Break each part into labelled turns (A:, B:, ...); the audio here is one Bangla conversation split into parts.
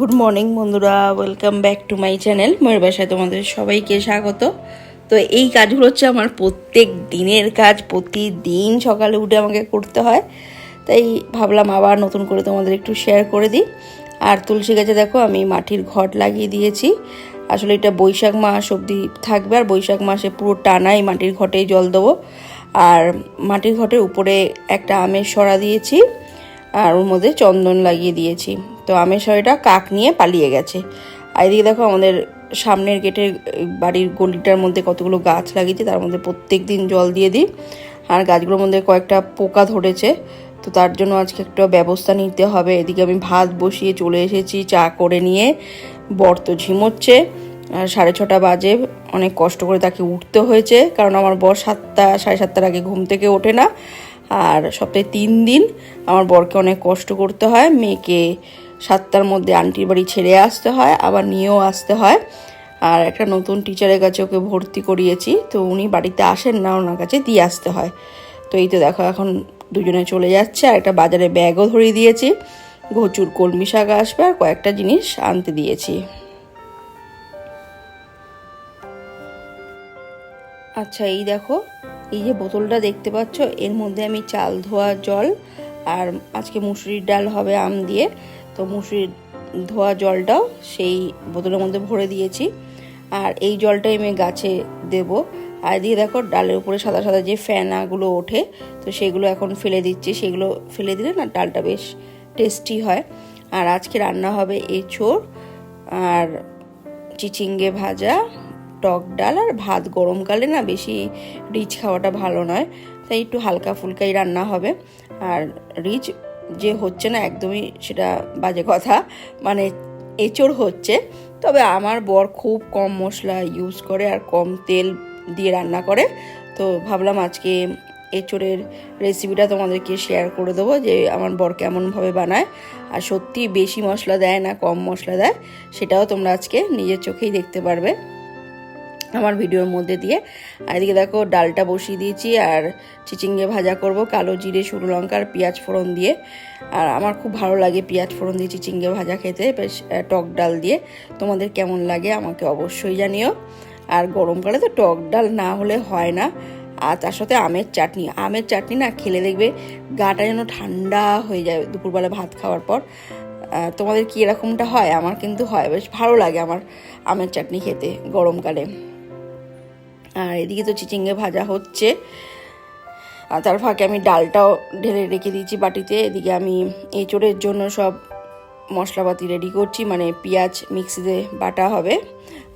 A: গুড মর্নিং বন্ধুরা। Welcome back to my channel ময়ের বাসায় তোমাদের সবাইকে স্বাগত। তো এই কাজগুলো হচ্ছে আমার প্রত্যেক দিনের কাজ, প্রতিদিন সকালে উঠে আমাকে করতে হয়। তাই ভাবলাম আবার নতুন করে তোমাদের একটু শেয়ার করে দিই। আর তুলসী গাছে দেখো, আমি মাটির ঘট লাগিয়ে দিয়েছি। আসলে এটা বৈশাখ মাস অবধি থাকবে, আর বৈশাখ মাসে পুরো টানাই মাটির ঘটেই জল দেবো। আর মাটির ঘটের উপরে একটা আমের সরা দিয়েছি, আর ওর মধ্যে চন্দন লাগিয়ে দিয়েছি। তো আমের সরাটা কাক নিয়ে পালিয়ে গেছে। আর এদিকে দেখো আমাদের সামনের গেটের বাড়ির গলিটার মধ্যে কতগুলো গাছ লাগিয়েছি, তার মধ্যে প্রত্যেক দিন জল দিয়ে দিই। আর গাছগুলোর মধ্যে কয়েকটা পোকা ধরেছে, তো তার জন্য আজকে একটা ব্যবস্থা নিতে হবে। এদিকে আমি ভাত বসিয়ে চলে এসেছি, চা করে নিয়ে। বর তো ঝিমোচ্ছে, আর সাড়ে ছটা বাজে, অনেক কষ্ট করে তাকে উঠতে হয়েছে, কারণ আমার বর সাতটা, সাড়ে সাতটার আগে ঘুম থেকে ওঠে না। আর সপ্তাহে তিন দিন আমার বরকে অনেক কষ্ট করতে হয়, মেয়েকে সাতটার মধ্যে আন্টির বাড়ি ছেড়ে আসতে হয়, আবার নিয়েও আসতে হয়। আর একটা নতুন টিচারের কাছে ওকে ভর্তি করিয়েছি, তো উনি বাড়িতে আসেন না, ওনার কাছে দিয়ে আসতে হয়। তো এই তো দেখো, এখন দুজনে চলে যাচ্ছে, আর একটা বাজারে ব্যাগও ধরিয়ে দিয়েছি। ঘচুর কলমি শাক আসবে, আর কয়েকটা জিনিস আনতে দিয়েছি। আচ্ছা এই দেখো, এই যে বোতলটা দেখতে পাচ্ছ, এর মধ্যে আমি চাল, ধোয়া, জল, আর আজকে মুসুরির ডাল হবে আম দিয়ে। তো মুসুরির ধোয়া জলটাও সেই বোতলের মধ্যে ভরে দিয়েছি। আর এই জলটাই আমি গাছে দেব। আর দিয়ে দেখো, ডালের উপরে সাদা সাদা যে ফ্যানাগুলো ওঠে, তো সেগুলো এখন ফেলে দিচ্ছি। সেগুলো ফেলে দিলে না, ডালটা বেশ টেস্টি হয়। আর আজকে রান্না হবে এঁচোড় আর চিচিঙ্গে ভাজা, টক ডাল। আর ভাত গরমকালে না বেশি রিচ খাওয়াটা ভালো নয়, তাই একটু হালকা ফুলকাই রান্না হবে। আর রিচ যে হচ্ছে না একদমই সেটা বাজে কথা। মানে এঁচড় হচ্ছে। তবে আমার বর খুব কম মশলা ইউজ করে আর কম তেল দিয়ে রান্না করে। তো ভাবলাম আজকে এঁচড়ের রেসিপিটা তোমাদেরকে শেয়ার করে দেবো যে আমার বর কেমনভাবে বানায়। আর সত্যি বেশি মশলা দেয় না, কম মশলা দেয়, সেটাও তোমরা আজকে নিজের চোখেই দেখতে পারবে। আমার ভিডিওর মধ্যে দিয়ে। আর এদিকে দেখো, ডালটা বসিয়ে দিয়েছি আর চিচিঙ্গে ভাজা করব, কালো জিরে লঙ্কা আর পেঁয়াজ ফোড়ন দিয়ে। আর আমার খুব ভালো লাগে পেঁয়াজ ফোড়ন দিয়ে চিচিঙ্গে ভাজা খেতে, বেশ টক ডাল দিয়ে। তোমাদের কেমন লাগে আমাকে অবশ্যই জানিও। আর গরমকালে তো টক ডাল না হলে হয় না। আর তার সাথে আমের চাটনি আমের চাটনি না খেলে দেখবে গাটা যেন ঠান্ডা হয়ে যায় দুপুরবেলা ভাত খাওয়ার পর। তোমাদের কি এরকমটা হয়? আমার কিন্তু হয়, বেশ ভালো লাগে আমার আমের চাটনি খেতে গরমকালে আর এদিকে তো চিচিঙ্গে ভাজা হচ্ছে। আর তার ফাঁকে আমি ডালটাও ঢেলে রেখে দিয়েছি বাটিতে। এদিকে আমি এঁচড়ের জন্য সব মশলাপাতি রেডি করছি মানে পেঁয়াজ মিক্সিতে বাটা হবে।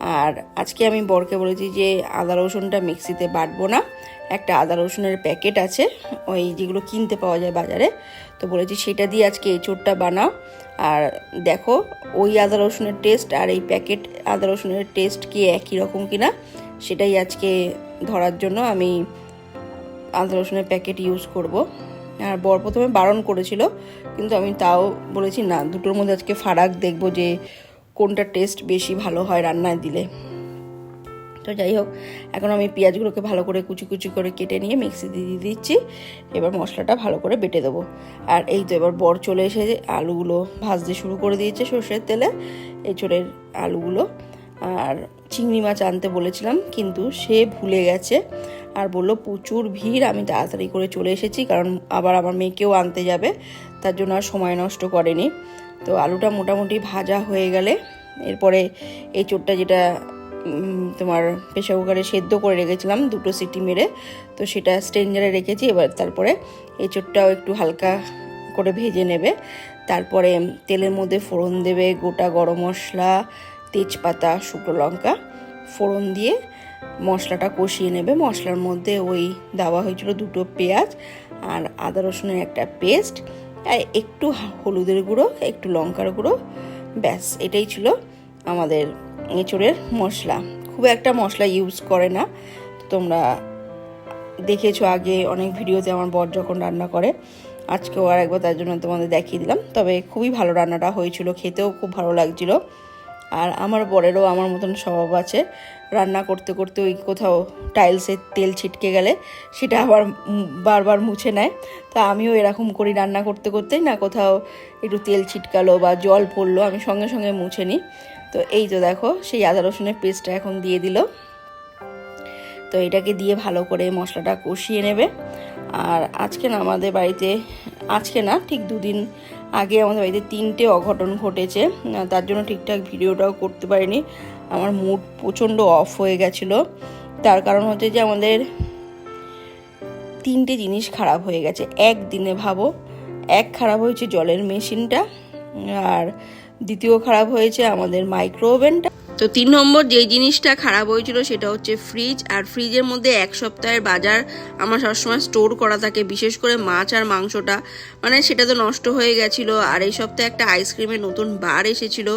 A: আর আজকে আমি বরকে বলেছি যে আদা রসুনটা মিক্সিতে বাটবো না। একটা আদা রসুনের প্যাকেট আছে, ওই যেগুলো কিনতে পাওয়া যায় বাজারে। তো বলেছি সেটা দিয়ে আজকে এঁচড়টা বানাও। আর দেখো, ওই আদা রসুনের টেস্ট আর এই প্যাকেট আদা রসুনের টেস্ট কি একই রকম কিনা? সেটাই আজকে ধরার জন্য আমি আদা রসুনের প্যাকেট ইউজ করব। আর বর প্রথমে বারণ করেছিল, কিন্তু আমি তাও বলেছি, না, দুটোর মধ্যে আজকে ফারাক দেখব যে কোনটা টেস্ট বেশি ভালো হয় রান্নায় দিলে। তো যাই হোক, এখন আমি পেঁয়াজগুলোকে ভালো করে কুচি কুচি করে কেটে নিয়ে মিক্সি দিয়ে দিচ্ছি। এবার মশলাটা ভালো করে বেটে দেবো। আর এই তো এবার বর চলে এসে আলুগুলো ভাজতে শুরু করে দিয়েছে সর্ষের তেলে, এঁচড়ের আলুগুলো। আর চিংড়ি মাছ আনতে বলেছিলাম, কিন্তু সে ভুলে গেছে আর বলল, প্রচুর ভিড়, আমি তাড়াতাড়ি করে চলে এসেছি, কারণ আবার আমার মেয়েকেও আনতে যাবে, তার জন্য আর সময় নষ্ট করেনি। তো আলুটা মোটামুটি ভাজা হয়ে গেলে, এরপরে এই চোরটা যেটা তোমার প্রেশার কুকারে সেদ্ধ করে রেখেছিলাম, দুটো সিটি মেরে, তো সেটা স্টেঞ্জারে রেখেছি, এবার তারপরে এই চোরটাও একটু হালকা করে ভেজে নেবে। তারপরে তেলের মধ্যে ফোড়ন দেবে, গোটা গরম মশলা, তেজপাতা, শুকনো লঙ্কা ফোড়ন দিয়ে মশলাটা কষিয়ে নেবে। মশলার মধ্যে ওই দেওয়া হয়েছিল দুটো পেঁয়াজ আর আদা রসুনের একটা পেস্ট আর একটু হলুদের গুঁড়ো, একটু লঙ্কার গুঁড়ো। ব্যাস, এটাই ছিল আমাদের এঁচড়ের মশলা। খুব একটা মশলা ইউজ করে না। তোমরা দেখেছ আগে অনেক ভিডিওতে আমার বর যখন রান্না করে, আজকেও আর একবার তার জন্য তোমাদের দেখিয়ে দিলাম। তবে খুবই ভালো রান্নাটা হয়েছিল, খেতেও খুব ভালো লাগছিল। আর আমার বরেরও আমার মতন স্বভাব আছে। রান্না করতে করতে ওই কোথাও টাইলসের তেল ছিটকে গেলে সেটা আবার বারবার মুছে নেয়। তা আমিও এরকম করি রান্না করতে করতেই না কোথাও একটু তেল ছিটকালো বা জল পড়ল আমি সঙ্গে সঙ্গে মুছে নিই। তো এই তো দেখো, সেই আদা রসুনের পেস্টটা এখন দিয়ে দিল। তো এটাকে দিয়ে ভালো করে মশলাটা কষিয়ে নেবে। আর আজকে না আমাদের বাড়িতে, আজকে না ঠিক দুদিন আগে আমাদের বাড়িতে তিনটে অঘটন ঘটেছে তার জন্য ঠিকঠাক ভিডিওটাও করতে পারিনি। আমার মুড প্রচণ্ড অফ হয়ে গেছিল। তার কারণ হচ্ছে যে আমাদের তিনটে জিনিস খারাপ হয়ে গেছে। একদিনে ভাবো, এক খারাপ হয়েছে জলের মেশিনটা, আর দ্বিতীয় খারাপ হয়েছে আমাদের মাইক্রো ওভেনটা তো তিন নম্বর যে জিনিসটা খারাপ হয়েছিল সেটা হচ্ছে ফ্রিজ আর ফ্রিজের মধ্যে এক সপ্তাহের বাজার আমার সবসময় স্টোর করা থাকে, বিশেষ করে মাছ আর মাংসটা। মানে সেটা তো নষ্ট হয়ে গেছিল, আর এই সপ্তাহে একটা আইসক্রিমের নতুন বার এসেছিল।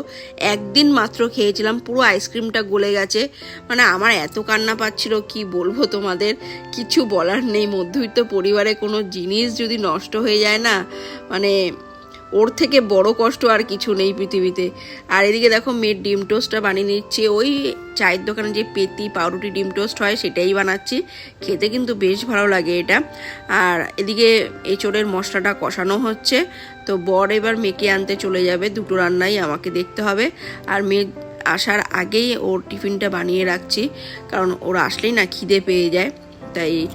A: একদিন মাত্র খেয়েছিলাম, পুরো আইসক্রিমটা গলে গেছে। মানে আমার এত কান্না পাচ্ছিল, কি বলব তোমাদের? কিছু বলার নেই, মধ্যবিত্ত পরিবারে কোনো জিনিস যদি নষ্ট হয়ে যায় না মানে ওর থেকে বড় কষ্ট আর কিছু নেই পৃথিবীতে। আর এদিকে দেখো মেয়ের ডিম টোস্টটা বানিয়ে নিচ্ছে। ওই চায়ের দোকানে যে পেতি, পাউরুটি, ডিম টোস্ট হয় সেটাই বানাচ্ছি। খেতে কিন্তু বেশ ভালো লাগে এটা। আর এদিকে এঁচোড়ের মশলাটা কষানো হচ্ছে। তো বর এবার মেয়েকে আনতে চলে যাবে। দুটো রান্নাই আমাকে দেখতে হবে। আর মেয়ে আসার আগেই ওর টিফিনটা বানিয়ে রাখছি। কারণ ওর আসলেই না খিদে পেয়ে যায়। তাই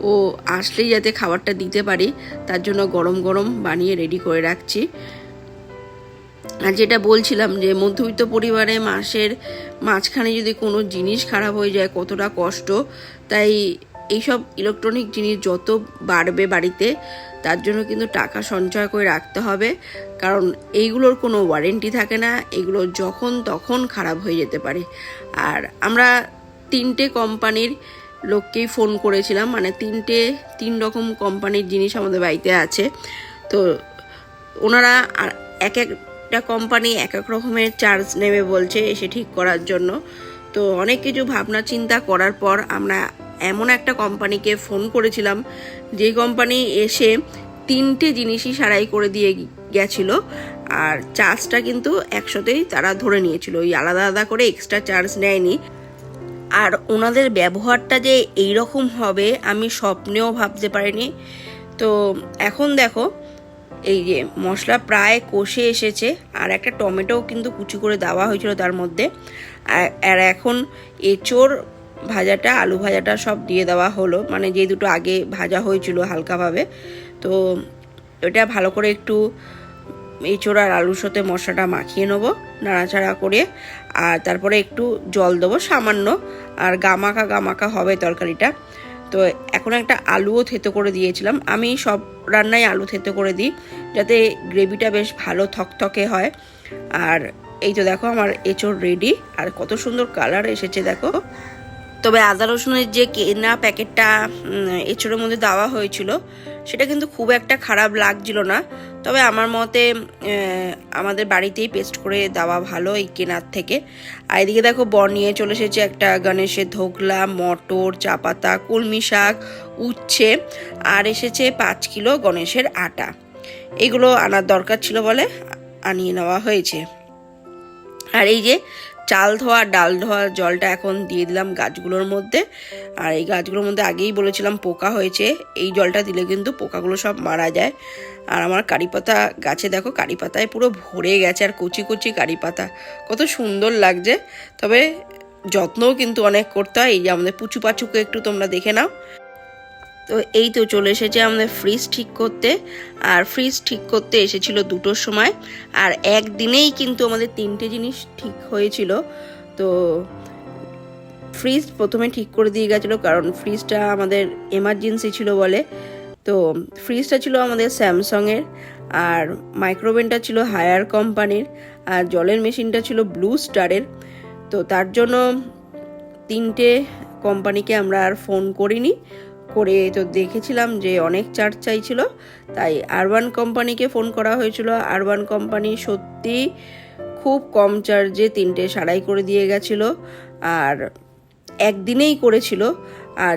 A: ও আসলেই যাতে খাবারটা দিতে পারি, তার জন্য গরম গরম বানিয়ে রেডি করে রাখছি। আর যেটা বলছিলাম যে, মধ্যবিত্ত পরিবারে মাসের মাঝখানে যদি কোনো জিনিস খারাপ হয়ে যায়, কতটা কষ্ট, তাই এইসব ইলেকট্রনিক জিনিস যত বাড়বে বাড়িতে, তার জন্য কিন্তু টাকা সঞ্চয় করে রাখতে হবে। কারণ এইগুলোর কোনো ওয়ারেন্টি থাকে না, এগুলো যখন তখন খারাপ হয়ে যেতে পারে। আর আমরা তিনটে কোম্পানির লোককেই ফোন করেছিলাম। মানে তিনটে, তিন রকম কোম্পানির জিনিস আমাদের বাড়িতে আছে। তো ওনারা এক একটা কোম্পানি এক এক রকমের চার্জ নেবে বলছে এসে ঠিক করার জন্য। তো অনেক কিছু ভাবনা চিন্তা করার পর আমরা এমন একটা কোম্পানিকে ফোন করেছিলাম, যে কোম্পানি এসে তিনটে জিনিসই সারাই করে দিয়ে গেছিল। আর চার্জটা কিন্তু একসাথেই তারা ধরে নিয়েছিল। ওই আলাদা আলাদা করে এক্সট্রা চার্জ নেয়নি। আর ওনাদের ব্যবহারটা যে এই রকম হবে, আমি স্বপ্নেও ভাবতে পারিনি। তো এখন দেখো, এই যে মশলা প্রায় কষে এসেছে, আর একটা টমেটোও কিন্তু কুচি করে দেওয়া হয়েছিল তার মধ্যে। আর- এখন এঁচোড় ভাজাটা, আলু ভাজাটা সব দিয়ে দেওয়া হলো মানে যে দুটো আগে ভাজা হয়েছিল হালকাভাবে। তো এটা ভালো করে একটু এঁচোড় আর আলুর সাথে মশলাটা মাখিয়ে নেব, নাড়াচাড়া করে। আর তারপরে একটু জল দেবো, সামান্য। আর গামাকা গামাকা হবে তরকারিটা। তো এখন একটা আলুও থেতো করে দিয়েছিলাম। আমি সব রান্নায় আলু থেতো করে দিই, যাতে গ্রেভিটা বেশ ভালো থকথকে হয়। আর এই তো দেখো আমার এঁচোড় রেডি আর কত সুন্দর কালার এসেছে দেখো। তবে আদা রসুনের যে কেনা প্যাকেটটা এঁচোড়ের মধ্যে দেওয়া হয়েছিল সেটা কিন্তু খুব একটা খারাপ লাগছিল না। তবে আমার মতে আমাদের বাড়িতেই পেস্ট করে দেওয়া ভালো এই কেনার থেকে। আর এদিকে দেখো, বর নিয়ে চলে এসেছে একটা গণেশের ধোকলা, মটর, চা পাতা, কলমি শাক, উচ্ছে, আর এসেছে পাঁচ কিলো গণেশের আটা। এগুলো আনার দরকার ছিল বলে আনিয়ে নেওয়া হয়েছে। আর এই যে চাল ধোয়া, ডাল ধোয়া, জলটা এখন দিয়ে দিলাম গাছগুলোর মধ্যে। আর এই গাছগুলোর মধ্যে আগেই বলেছিলাম পোকা হয়েছে, এই জলটা দিলে কিন্তু পোকাগুলো সব মারা যায়। আর আমার কারি পাতা গাছে দেখো কারি পাতায় পুরো ভরে গেছে আর কচি কচি কারি পাতা কত সুন্দর লাগছে। তবে যত্নও কিন্তু অনেক করতে হয়। এই যে আমাদের পুচু পাচুকে একটু তোমরা দেখে নাও। তো এই তো চলে এসেছে আমাদের ফ্রিজ ঠিক করতে। আর ফ্রিজ ঠিক করতে এসেছিল দুটোর সময়। আর একদিনেই কিন্তু আমাদের তিনটে জিনিস ঠিক হয়েছিল। তো ফ্রিজ প্রথমে ঠিক করে দিয়ে গেছিল, কারণ ফ্রিজটা আমাদের এমার্জেন্সি ছিল বলে। তো ফ্রিজটা ছিল আমাদের স্যামসংয়ের, আর মাইক্রোওভেনটা ছিল হায়ার কোম্পানির আর জলের মেশিনটা ছিল ব্লু স্টারের তো তার জন্য তিনটে কোম্পানিকে আমরা আর ফোন করিনি। করে তো দেখেছিলাম যে অনেক চার্জ চাইছিল, তাই আরবান কোম্পানিকে ফোন করা হয়েছিল। আরবান কোম্পানি সত্যি খুব কম চার্জে তিনটে সারাই করে দিয়ে গেছিল, আর একদিনেই করেছিল। আর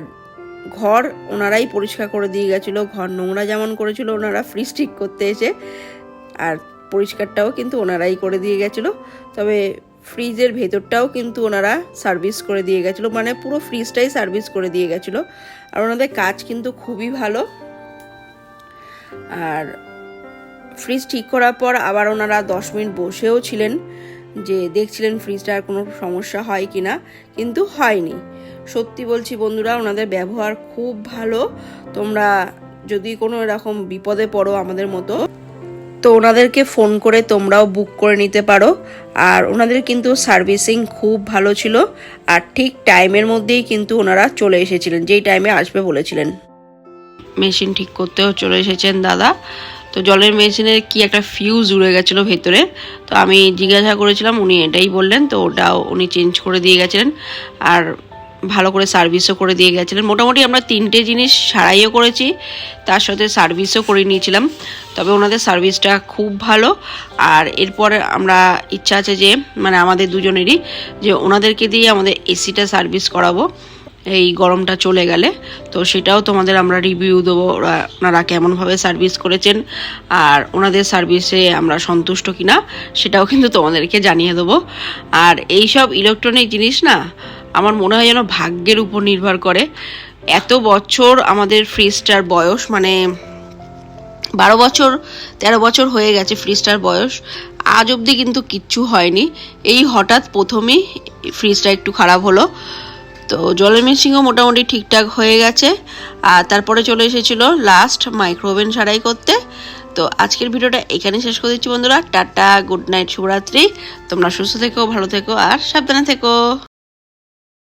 A: ঘর ওনারাই পরিষ্কার করে দিয়ে গেছিল, ঘর নোংরা যেমন করেছিল ওনারা ফ্রিজ ঠিক করতে এসে, আর পরিষ্কারটাও কিন্তু ওনারাই করে দিয়ে গেছিল। তবে ফ্রিজের ভেতরটাও কিন্তু ওনারা সার্ভিস করে দিয়ে গেছিল মানে পুরো ফ্রিজটাই সার্ভিস করে দিয়ে গেছিল। আর ওনাদের কাজ কিন্তু খুবই ভালো। আর ফ্রিজ ঠিক করার পর আবার ওনারা দশ মিনিট বসেও ছিলেন যে দেখছিলেন ফ্রিজটার কোনো সমস্যা হয় কি না কিন্তু হয়নি। সত্যি বলছি বন্ধুরা, ওনাদের ব্যবহার খুব ভালো। তোমরা যদি কোনো এরকম বিপদে পড়ো আমাদের মতো তো ওনাদেরকে ফোন করে তোমরাও বুক করে নিতে পারো। আর ওনাদের কিন্তু সার্ভিসিং খুব ভালো ছিল। আর ঠিক টাইমের মধ্যেই কিন্তু ওনারা চলে এসেছিলেন, যেই টাইমে আসবে বলেছিলেন। মেশিন ঠিক করতেও চলে এসেছেন দাদা। তো জলের মেশিনের কি একটা ফিউজ উড়ে গেছিল ভেতরে। তো আমি জিজ্ঞাসা করেছিলাম, উনি এটাই বললেন, তো ওটাও উনি চেঞ্জ করে দিয়ে গেছিলেন। আর ভালো করে সার্ভিসও করে দিয়ে গেছিলেন। মোটামুটি আমরা তিনটে জিনিস সারাইও করেছি, তার সাথে সার্ভিসও করে নিয়েছিলাম। তবে ওনাদের সার্ভিসটা খুব ভালো। আর এরপরে আমরা ইচ্ছা আছে যে মানে আমাদের দুজনেরই, যে ওনাদেরকে দিয়ে আমাদের এসিটা সার্ভিস করাবো। এই গরমটা চলে গেলে। তো সেটাও তোমাদের আমরা রিভিউ দেবো, ওরা, ওনারা কেমনভাবে সার্ভিস করেছেন। আর ওনাদের সার্ভিসে আমরা সন্তুষ্ট কিনা, সেটাও কিন্তু তোমাদেরকে জানিয়ে দেবো। আর এই সব ইলেকট্রনিক জিনিস না আমার মনে হয় যেন ভাগ্যের উপর নির্ভর করে। এত বছর আমাদের ফ্রিজটার বয়স মানে বারো বছর, তেরো বছর হয়ে গেছে ফ্রিজটার বয়স, আজ অবধি কিন্তু কিচ্ছু হয়নি। এই হঠাৎ প্রথমেই ফ্রিজটা একটু খারাপ হলো। তো জলের মেশিনও মোটামুটি ঠিকঠাক হয়ে গেছে, আর তারপরে চলে এসেছিল লাস্ট মাইক্রোওভেন সারাই করতে। তো আজকের ভিডিওটা এখানে শেষ করে দিচ্ছি বন্ধুরা। টাটা গুড নাইট শুভরাত্রি। তোমরা সুস্থ থেকো, ভালো থেকো, আর সাবধানে থেকো।